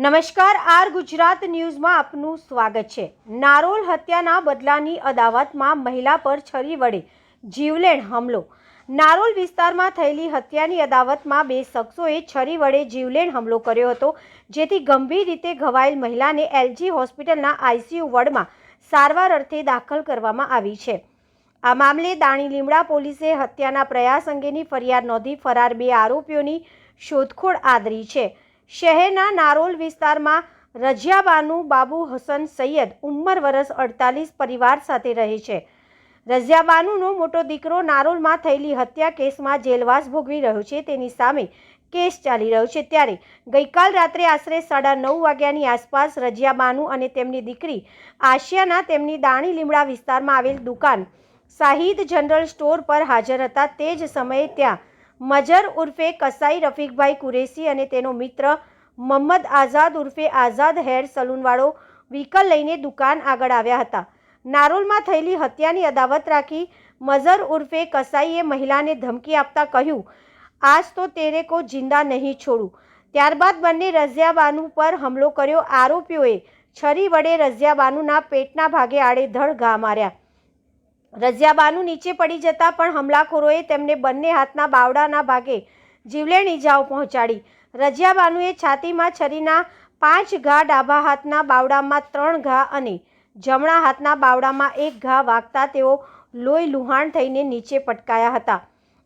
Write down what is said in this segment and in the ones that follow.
નમસ્કાર, આર ગુજરાત ન્યૂઝમાં આપનું સ્વાગત છે. નારોલ હત્યાના બદલાની અદાવતમાં મહિલા પર છરી વડે જીવલેણ હુમલો. નારોલ વિસ્તારમાં થયેલી હત્યાની અદાવતમાં બે શખ્સોએ છરી વડે જીવલેણ હુમલો કર્યો હતો, જેથી ગંભીર રીતે ઘવાયેલ મહિલાને એલજી હોસ્પિટલના આઈસીયુ વોર્ડમાં સારવાર અર્થે દાખલ કરવામાં આવી છે. આ મામલે દાણી લીમડા પોલીસે હત્યાના પ્રયાસ અંગેની ફરિયાદ નોંધી ફરાર બે આરોપીઓની શોધખોળ આદરી છે. શહેરના નારોલ વિસ્તારમાં રજિયાબાનુ બાબુ હસન સૈયદ ઉંમર વરસ અડતાલીસ પરિવાર સાથે રહે છે. રજિયાબાનુનો મોટો દીકરો નારોલમાં થયેલી હત્યા કેસમાં જેલવાસ ભોગવી રહ્યો છે. તેની સામે કેસ ચાલી રહ્યો છે. ત્યારે ગઈકાલ રાત્રે આશરે સાડા નવ વાગ્યાની આસપાસ રજિયાબાનુ અને તેમની દીકરી આશિયાના તેમની દાણી લીમડા વિસ્તારમાં આવેલ દુકાન શાહિદ જનરલ સ્ટોર પર હાજર હતા. તે જ સમયે ત્યાં મજર ઉર્ફે કસાઈ રફીકભાઈ કુરેશી અને તેનો મિત્ર મહમ્મદ આઝાદ ઉર્ફે આઝાદ હેર સલૂનવાળો વ્હીકલ લઈને દુકાન આગળ આવ્યા હતા. નારોલમાં થયેલી હત્યાની અદાવત રાખી મઝર ઉર્ફે કસાઈએ મહિલાને ધમકી આપતા કહ્યું, આજ તો તેરે કો જિંદા નહીં છોડું. ત્યારબાદ બંને રઝિયાબાનુ પર હુમલો કર્યો. આરોપીઓએ છરી વડે રઝિયાબાનુના પેટના ભાગે આડેધડ ઘા માર્યા. રઝિયાબાનુ નીચે પડી જતા પણ હમલાખોરોએ તેમને બંને હાથના બાવડાના ભાગે જીવલેણ ઈજાઓ પહોંચાડી. રઝિયાબાનુએ છાતીમાં છરીના પાંચ ઘા, ડાબા હાથના બાવડામાં ત્રણ ઘા અને જમણા હાથના બાવડામાં એક ઘા વાગતા તેઓ લોહી લુહાણ થઈને નીચે પટકાયા હતા.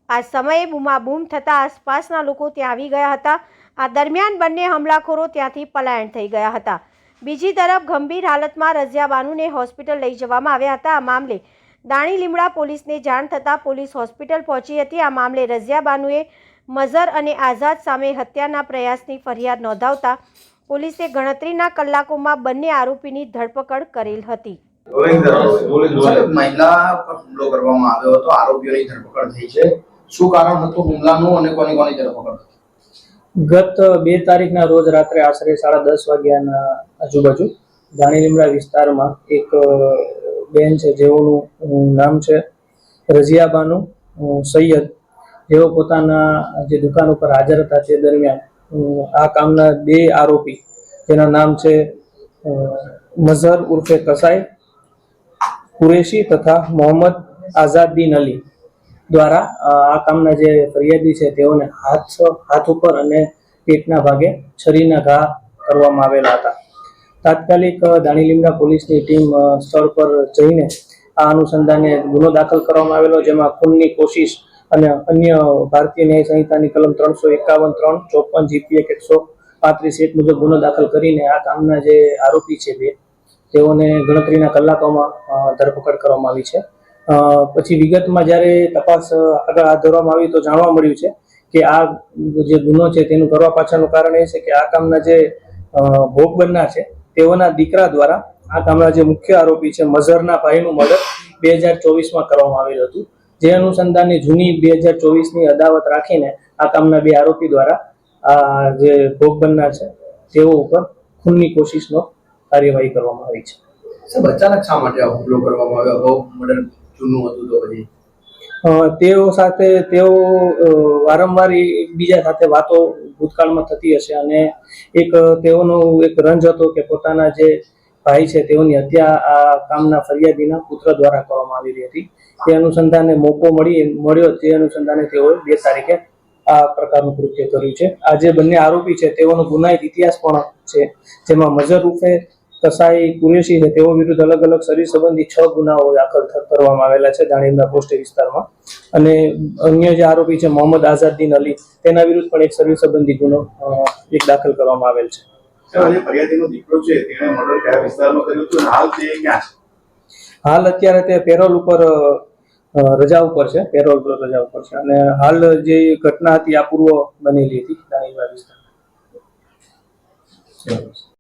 આ સમયે બૂમાબૂમ થતાં આસપાસના લોકો ત્યાં આવી ગયા હતા. આ દરમિયાન બંને હમલાખોરો ત્યાંથી પલાયન થઈ ગયા હતા. બીજી તરફ ગંભીર હાલતમાં રઝિયાબાનુને હોસ્પિટલ લઈ જવામાં આવ્યા હતા. આ મામલે દાણી લીમડા પોલીસને જાણ થતાં પોલીસ હોસ્પિટલ પહોંચી હતી. આ મામલે રઝિયાબાનુએ મઝર અને આઝાદ સામે હત્યાના પ્રયાસની ફરિયાદ નોંધાવતા પોલીસે ગણતરીના કલાકોમાં બંને આરોપીની ધરપકડ કરેલ હતી. મહિલા પર હુમલો કરવામાં આવ્યો હતો. આરોપીઓની ધરપકડ થઈ છે. શું કારણ હતું? હુમલાનું અને કોની કોની ધરપકડ હતી? ગત બે તારીખના રોજ રાત્રે આશરે સાડા દસ વાગ્યાના આજુબાજુ દાણી લીમડા વિસ્તારમાં એક બેન છે, જેઓનું નામ છે રઝિયાબાનું સૈયદ. જેઓ પોતાના જે દુકાન ઉપર હાજર હતા તે દરમિયાન આ કામના બે આરોપી, જેના નામ છે મઝહર ઉર્ફે કસાઈ, કુરેશી તથા મોહમ્મદ આઝાદીન અલી દ્વારા આ કામના જે ફરિયાદી છે તેઓને હાથ હાથ ઉપર અને પેટના ભાગે છરીના ઘા કરવામાં આવેલા હતા. તાત્કાલિક અ, દાણી લીમડા પોલીસની ટીમ સ્થળ પર જઈને આ અનુસંધાને ગુનો દાખલ કરવામાં આવેલો જેમાં ખૂનની કોશિશ અને અન્ય ભારતીય ન્યાય સંહિતાની કલમ ત્રણસો એકાવન ત્રણ ચોપન જીપીએક એકસો પાંત્રીસ એક મુજબ ગુનો દાખલ કરીને આ કામના જે આરોપી છે બે તેઓને ગણતરીના કલાકોમાં ધરપકડ કરવામાં આવી છે. પછી વિગતમાં જ્યારે તપાસ આગળ હાથ ધરવામાં આવી તો જાણવા મળ્યું છે કે આ જે ગુનો છે તેનું કરવા પાછળનું કારણ એ છે કે આ કામના જે ભોગ બનનાર છે તેઓના દીકરા દ્વારા આ કામના જે મુખ્ય આરોપી છે મઝરના ભાઈનું મર્ડર બે હજાર ચોવીસમાં કરવામાં આવેલું હતું. જે અનુસંધાનની જૂની બે હજાર ચોવીસની અદાવત રાખીને આ કામના બે આરોપી દ્વારા આ જે ભોગ બનનાર છે તેઓ ઉપર ખૂનની કોશિશનો કાર્યવાહી કરવામાં આવી છે. સાહેબ અચાનક શા માટે હુમલો કરવામાં આવ્યો? અગાઉ મર્ડર જૂનું હતું તો પછી? તેઓ સાથે તેઓ વારંવાર બીજા સાથે વાતો ભૂતકાળમાં થતી હશે અને એક તેઓનો એક રંજ હતો કે પોતાના જે ભાઈ છે તેઓની હત્યા આ કામના ફરિયાદીના પુત્ર દ્વારા કરવામાં આવેલી હતી. તે અનુસંધાને મોકો મળી, મળ્યો. તે અનુસંધાને તેઓએ બે તારીખે આ પ્રકારનું કૃત્ય કર્યું છે. આ જે બંને આરોપી છે તેઓનો ગુનાહિત ઇતિહાસ પણ છે, જેમાં મજર રૂફે કસાઈ કુરેશી છે તેઓ વિરુદ્ધ અલગ અલગ શરીર સંબંધી છ ગુનાઓ દાખલ કરવામાં આવેલા છે દાણીમના પોસ્ટ વિસ્તારમાં. અને અન્ય જે આરોપી છે મોહમ્મદ આઝાદીન અલી તેના વિરુદ્ધ પણ એક શરીર સંબંધી ગુનો એક દાખલ કરવામાં આવેલ છે. આજે ફરિયાદીનો દીકરો છે તેણે મર્ડર કયા વિસ્તારમાં કર્યું હતું અને હાલ અત્યારે તે પેરોલ ઉપર રજા ઉપર છે પેરોલ પર રજા ઉપર છે. અને હાલ જે ઘટના હતી આ પૂર્વ બનેલી હતી દાણીમના વિસ્તારમાં.